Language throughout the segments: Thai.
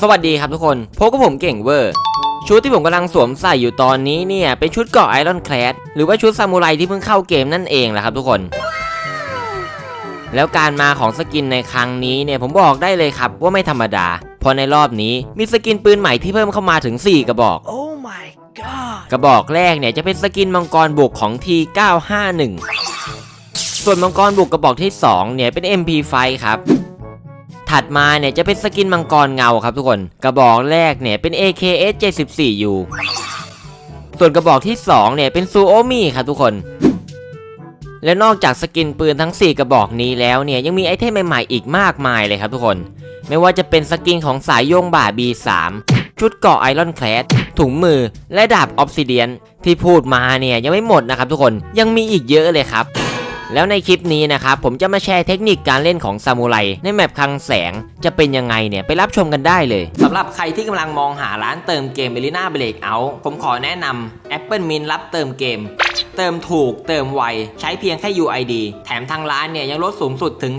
สวัสดีครับทุกคนพบกับผมเก่งเวอร์ ชุดที่ผมกำลังสวมใส่อยู่ตอนนี้เนี่ย เป็นชุดเกราะไอรอนแคลดหรือว่าชุดซามูไรที่เพิ่งเข้าเกมนั่นเองแหละครับทุกคน แล้วการมาของสกินในครั้งนี้เนี่ยผมบอกได้เลยครับว่าไม่ธรรมดา เพราะในรอบนี้มีสกินปืนใหม่ที่เพิ่มเข้ามาถึง 4 กระบอก Oh my god กระบอกแรกเนี่ยจะเป็นสกินมังกรบุกของ T951 ส่วนมังกรบุกกระบอกที่ 2 เนี่ยเป็น MP5 ครับ ถัดมาเนี่ยจะเป็นสกินมังกรเงาครับทุกคน กระบอกแรกเนี่ยเป็น AKS 74U ส่วนกระบอกที่ 2 เนี่ยเป็นซูโอมิครับทุกคน และนอกจากสกินปืนทั้ง 4 กระบอกนี้แล้วเนี่ยยังมีไอเทมใหม่ๆอีกมากมายเลยครับทุกคน ไม่ว่าจะเป็นสกินของสายโยงบ่า B3 ชุดเกราะไอรอนแคลดถุงมือ และดาบออฟซิเดียนที่พูดมาเนี่ยยังไม่หมดนะครับทุกคนยังมีอีกเยอะเลยครับ แล้วในคลิปนี้นะครับผมจะมาแชร์เทคนิคการเล่นของซามูไรในแมปคลังแสงจะเป็นยังไงเนี่ยไปรับชมกันได้เลยสำหรับใครที่กำลังมองหาร้านเติมเกมเบลิน่าเบรกเอาผมขอแนะนำ Apple Min รับเติมเกม เติมถูกเติมไวใช้เพียงแค่ UID แถมทางร้านเนี่ยยังลดสูงสุดถึง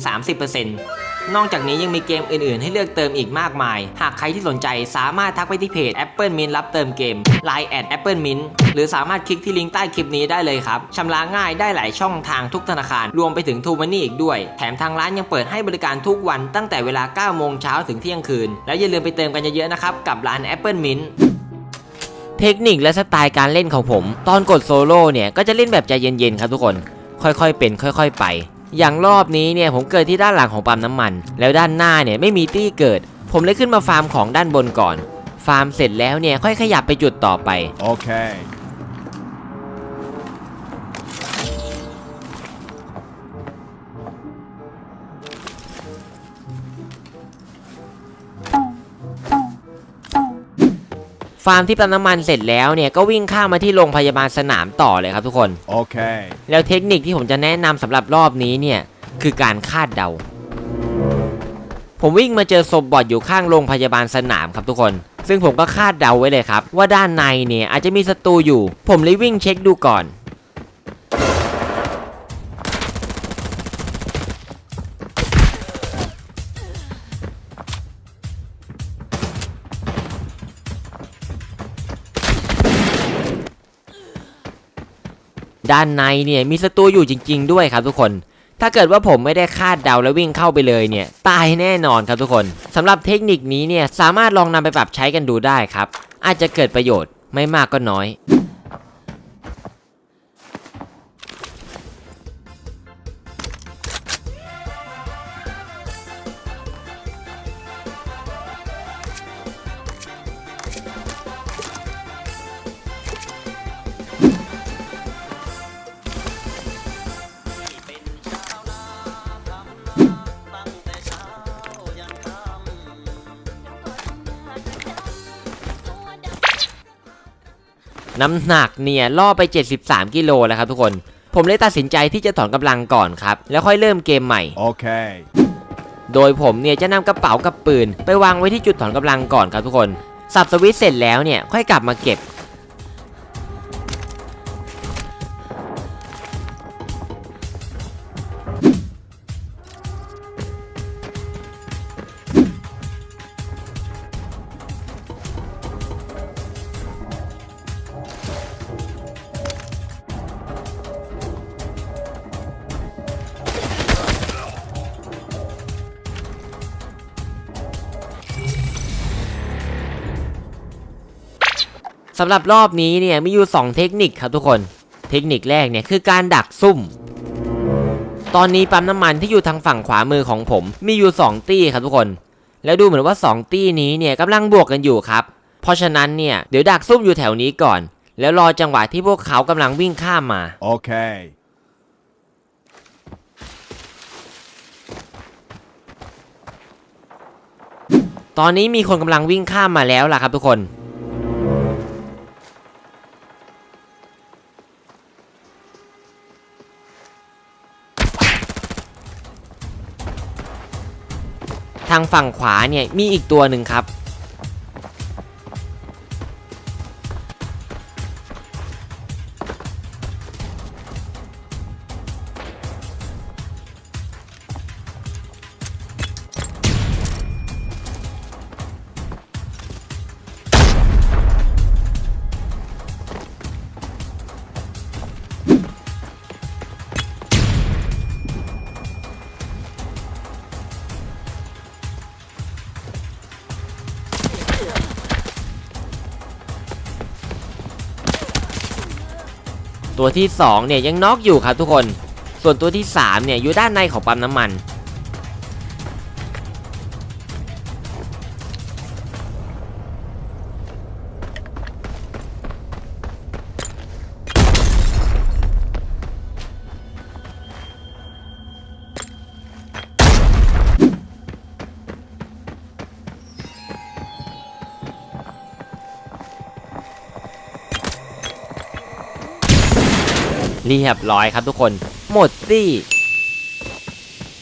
30% นอกจากนี้ยังมีเกมอื่นๆ ให้เลือกเติมอีกมากมาย หากใครที่สนใจสามารถทักไปที่เพจ Apple Mint รับเติมเกม Line at Apple Mint หรือสามารถคลิกที่ลิงก์ใต้คลิปนี้ได้เลยครับชำระง่ายได้หลายช่องทางทุกธนาคาร รวมไปถึงทูมันนี่อีกด้วย แถมทางร้านยังเปิดให้บริการทุกวันตั้งแต่เวลา 9 โมงเช้าถึงเที่ยงคืน แล้วอย่าลืมไปเติมกันเยอะๆนะครับกับร้าน Apple Mint เทคนิคและสไตล์การเล่นของผม ตอนกดโซโล่เนี่ยก็จะเล่นแบบใจเย็นๆครับทุกคน ค่อยๆเป็น ค่อย ๆ ไป อย่างรอบนี้เนี่ยผมเกิดที่ด้านหลังของปั๊มน้ำมัน แล้วด้านหน้าเนี่ยไม่มีตี้เกิด ผมเลยขึ้นมาฟาร์มของด้านบนก่อน ฟาร์มเสร็จแล้วเนี่ยค่อยขยับไปจุดต่อไป โอเค ฟาร์มที่ปั๊มน้ำมันเสร็จแล้วเนี่ยก็วิ่งข้ามมาที่โรงพยาบาลสนามต่อเลยครับทุกคน Okay. แล้วเทคนิคที่ผมจะแนะนำสำหรับรอบนี้เนี่ยคือการคาดเดา ผมวิ่งมาเจอศพบอดอยู่ข้างโรงพยาบาลสนามครับทุกคน ซึ่งผมก็คาดเดาไว้เลยครับ ว่าด้านในเนี่ยอาจจะมีศัตรูอยู่ ผมเลยวิ่งเช็คดูก่อน ด้านในเนี่ยมีศัตรูอยู่จริง ๆ ด้วยครับทุกคน ถ้าเกิดว่าผมไม่ได้คาดเดาแล้ววิ่งเข้าไปเลยเนี่ย ตายแน่นอนครับทุกคนสำหรับเทคนิคนี้เนี่ยสามารถลองนำไปปรับใช้กันดูได้ครับ อาจจะเกิดประโยชน์ไม่มากก็น้อย น้ำหนักเนี่ยล่อไป 73 กิโลแล้วครับทุกคน ผมเลยตัดสินใจที่จะถอนกำลังก่อนครับ แล้วค่อยเริ่มเกมใหม่ Okay. โดยผมเนี่ยจะนำกระเป๋ากับปืน ไปวางไว้ที่จุดถอนกำลังก่อนครับทุกคน สับสวิตช์เสร็จแล้วเนี่ยค่อยกลับมาเก็บ สำหรับรอบนี้เนี่ยมีอยู่ 2 เทคนิคครับทุกคน เทคนิคแรกเนี่ยคือการดักซุ่ม ตอนนี้ปั๊มน้ำมันที่อยู่ทางฝั่งขวามือของผม มีอยู่ 2 ตี้ครับทุกคน แล้วดูเหมือนว่า 2 ตี้นี้เนี่ยกำลังบวกกันอยู่ครับ เพราะฉะนั้นเนี่ยเดี๋ยวดักซุ่มอยู่แถวนี้ก่อน แล้วรอจังหวะที่พวกเขากำลังวิ่งข้ามมา Okay. ตอนนี้มีคนกำลังวิ่งข้ามมาแล้วล่ะครับทุกคนางฝั่งขวาเนี่ยมีอีกตัวหนึ่งครับ ตัวที่สองเนี่ยยังน็อกอยู่ครับทุกคน ส่วนตัวที่สามเนี่ยอยู่ด้านในของปั๊มน้ำมัน เรียบร้อยครับทุกคน หมดตี้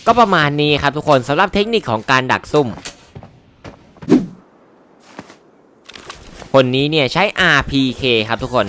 ก็ประมาณนี้ครับทุกคนสำหรับเทคนิคของการดักซุ่ม คนนี้เนี่ยใช้ RPK ครับทุกคน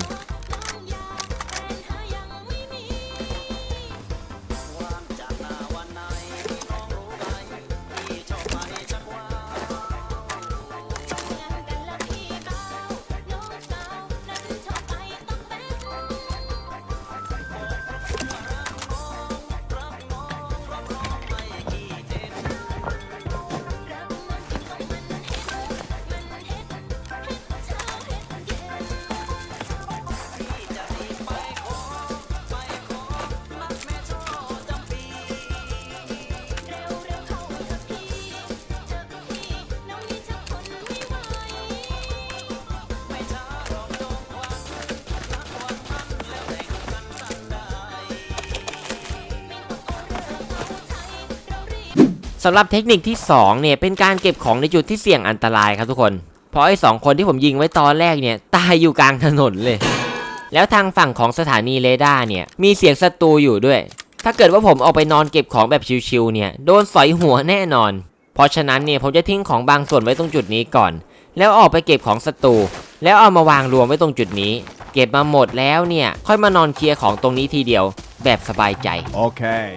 สำหรับเทคนิคที่2เนี่ยเป็นการเก็บของในจุดที่เสี่ยงอันตรายครับทุกคน เพราะไอ้สองคนที่ผมยิงไว้ตอนแรกเนี่ยตายอยู่กลางถนนเลย แล้วทางฝั่งของสถานีเรดาร์เนี่ยมีเสียงศัตรูอยู่ด้วย ถ้าเกิดว่าผมออกไปนอนเก็บของแบบชิวๆเนี่ยโดนสอยหัวแน่นอน เพราะฉะนั้นเนี่ยผมจะทิ้งของบางส่วนไว้ตรงจุดนี้ก่อน แล้วออกไปเก็บของศัตรูแล้วเอามาวางรวมไว้ตรงจุดนี้ เก็บมาหมดแล้วเนี่ยค่อยมานอนเคลียร์ของตรงนี้ทีเดียว แบบสบายใจ Okay.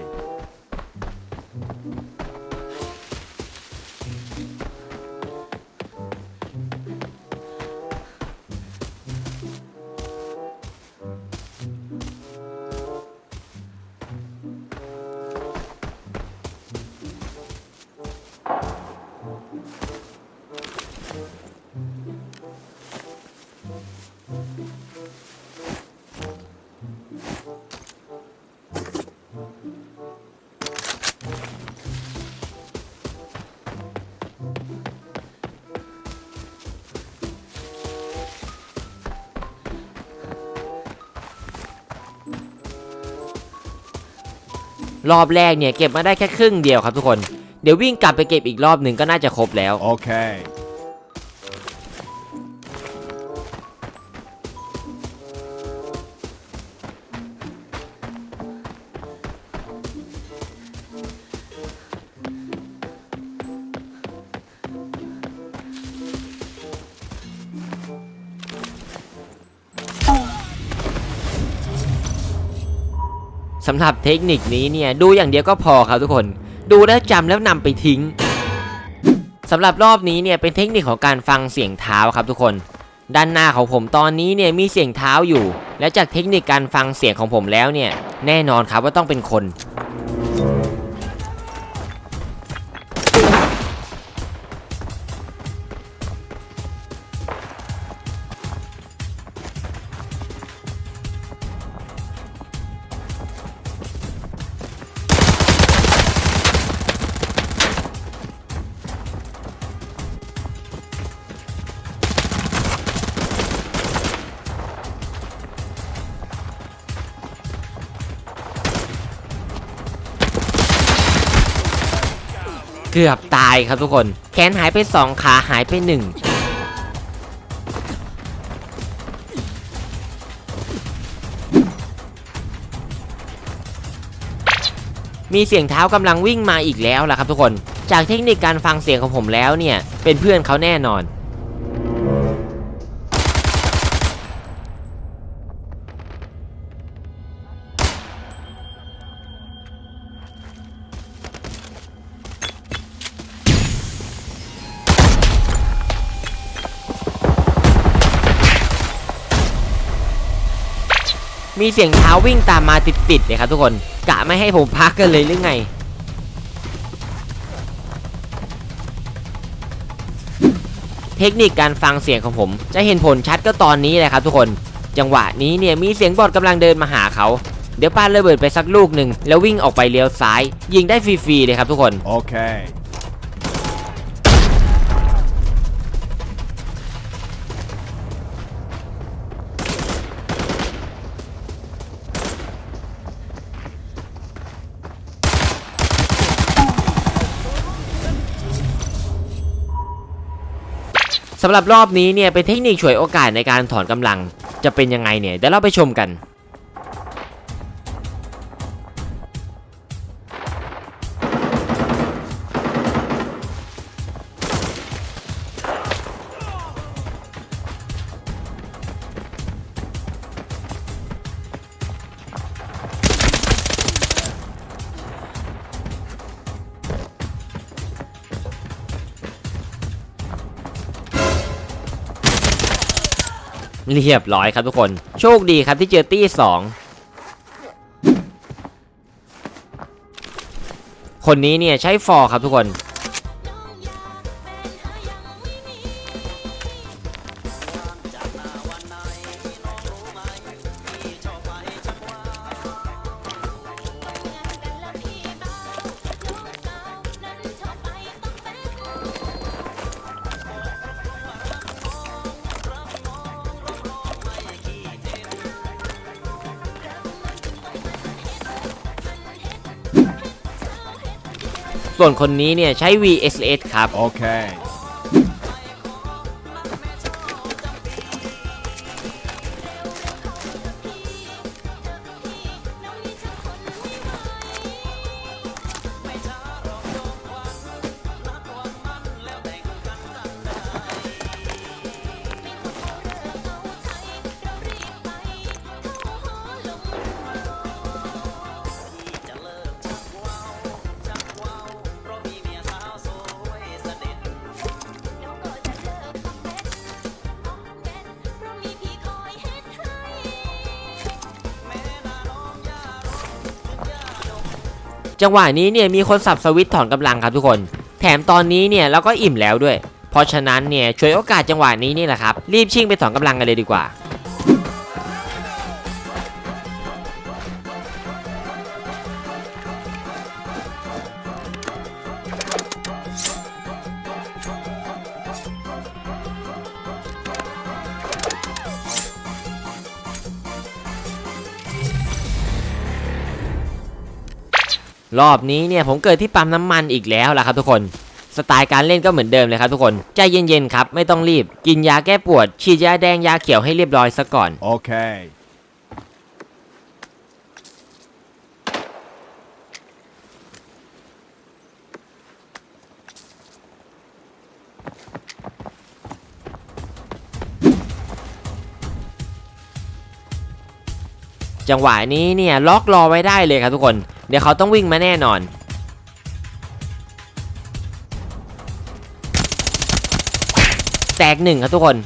รอบแรกเนี่ยเก็บมาได้แค่ครึ่งเดียวครับทุกคน เดี๋ยววิ่งกลับไปเก็บอีกรอบหนึ่งก็น่าจะครบแล้ว Okay. สำหรับเทคนิคนี้เนี่ยดูอย่างเดียวก็พอครับทุกคน ดูแล้วจำแล้วนำไปทิ้งสำหรับรอบนี้เนี่ยเป็นเทคนิคของการฟังเสียงเท้าครับทุกคน ด้านหน้าของผมตอนนี้เนี่ยมีเสียงเท้าอยู่ และจากเทคนิคการฟังเสียงของผมแล้วเนี่ยแน่นอนครับว่าต้องเป็นคน เกือบตายครับทุกคน แขนหายไปสองขาหายไปหนึ่งมีเสียงเท้ากำลังวิ่งมาอีกแล้วล่ะครับทุกคน จากเทคนิคการฟังเสียงของผมแล้วเนี่ย เป็นเพื่อนเขาแน่นอน มีเสียงเท้าวิ่งตามมาติดๆเลยครับทุกคนกะไม่ให้ผมพักกันเลยหรือไง เทคนิคการฟังเสียงของผม จะเห็นผลชัดก็ตอนนี้แหละครับทุกคน จังหวะนี้เนี่ยมีเสียงบอดกำลังเดินมาหาเขา เดี๋ยวปาระเบิดไปสักลูกหนึ่งแล้ววิ่งออกไปเลี้ยวซ้าย ยิงได้ฟรีๆเลยครับทุกคน Okay. สำหรับรอบนี้เนี่ยเป็นเทคนิคฉวยโอกาสในการถอนกำลังจะเป็นยังไงเนี่ยเดี๋ยวเราไปชมกัน เรียบร้อยครับทุกคน โชคดีครับที่เจอตี้สองคนนี้เนี่ยใช้ฟอร์ครับทุกคน ส่วนคนนี้เนี่ยใช้ VSS ครับ โอเค จังหวะนี้เนี่ยมีคนสับสวิตถอนกำลังครับทุกคน แถมตอนนี้เนี่ยเราก็อิ่มแล้วด้วย เพราะฉะนั้นเนี่ยช่วยโอกาสจังหวะนี้นี่แหละครับรีบชิ่งไปถอนกำลังกันเลยดีกว่า รอบนี้เนี่ยผมเกิดที่ปั๊มน้ำมันอีกแล้วล่ะครับทุกคนสไตล์การเล่นก็เหมือนเดิมเลยครับทุกคนใจเย็นๆครับไม่ต้องรีบ กินยาแก้ปวด ฉีดยาแดงยาเขียวให้เรียบร้อยซะก่อน Okay. จังหวะนี้เนี่ยล็อกรอไว้ได้เลยครับทุกคน เดี๋ยวเขาต้องวิ่งมาแน่นอน แตกหนึ่งครับทุกคน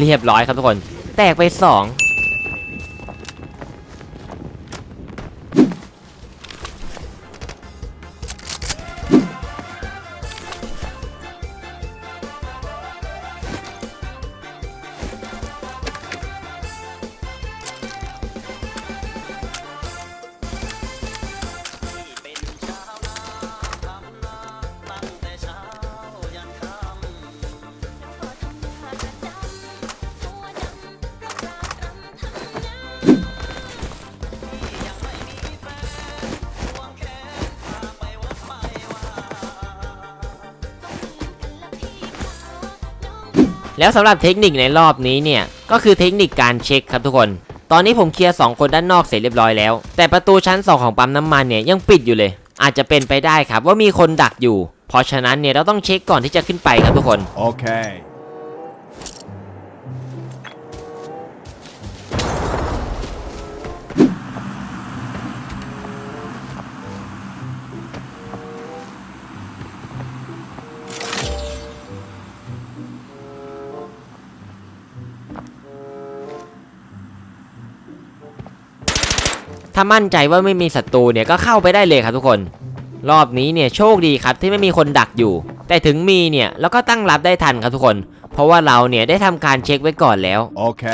เรียบร้อยครับทุกคน แตกไปสอง แล้วสำหรับเทคนิคในรอบนี้เนี่ย ก็คือเทคนิคการเช็คครับทุกคน ตอนนี้ผมเคลียร์2คนด้านนอกเสร็จเรียบร้อยแล้ว แต่ประตูชั้น 2 ของปั๊มน้ำมันเนี่ยยังปิดอยู่เลย อาจจะเป็นไปได้ครับว่ามีคนดักอยู่ เพราะฉะนั้นเนี่ยเราต้องเช็คก่อนที่จะขึ้นไปครับทุกคน โอเค ถ้ามั่นใจว่าไม่มีศัตรูเนี่ยก็เข้าไปได้เลยครับทุกคน รอบนี้เนี่ยโชคดีครับที่ไม่มีคนดักอยู่ แต่ถึงมีเนี่ยเราก็ตั้งรับได้ทันครับทุกคน เพราะว่าเราเนี่ยได้ทำการเช็คไว้ก่อนแล้วโอเค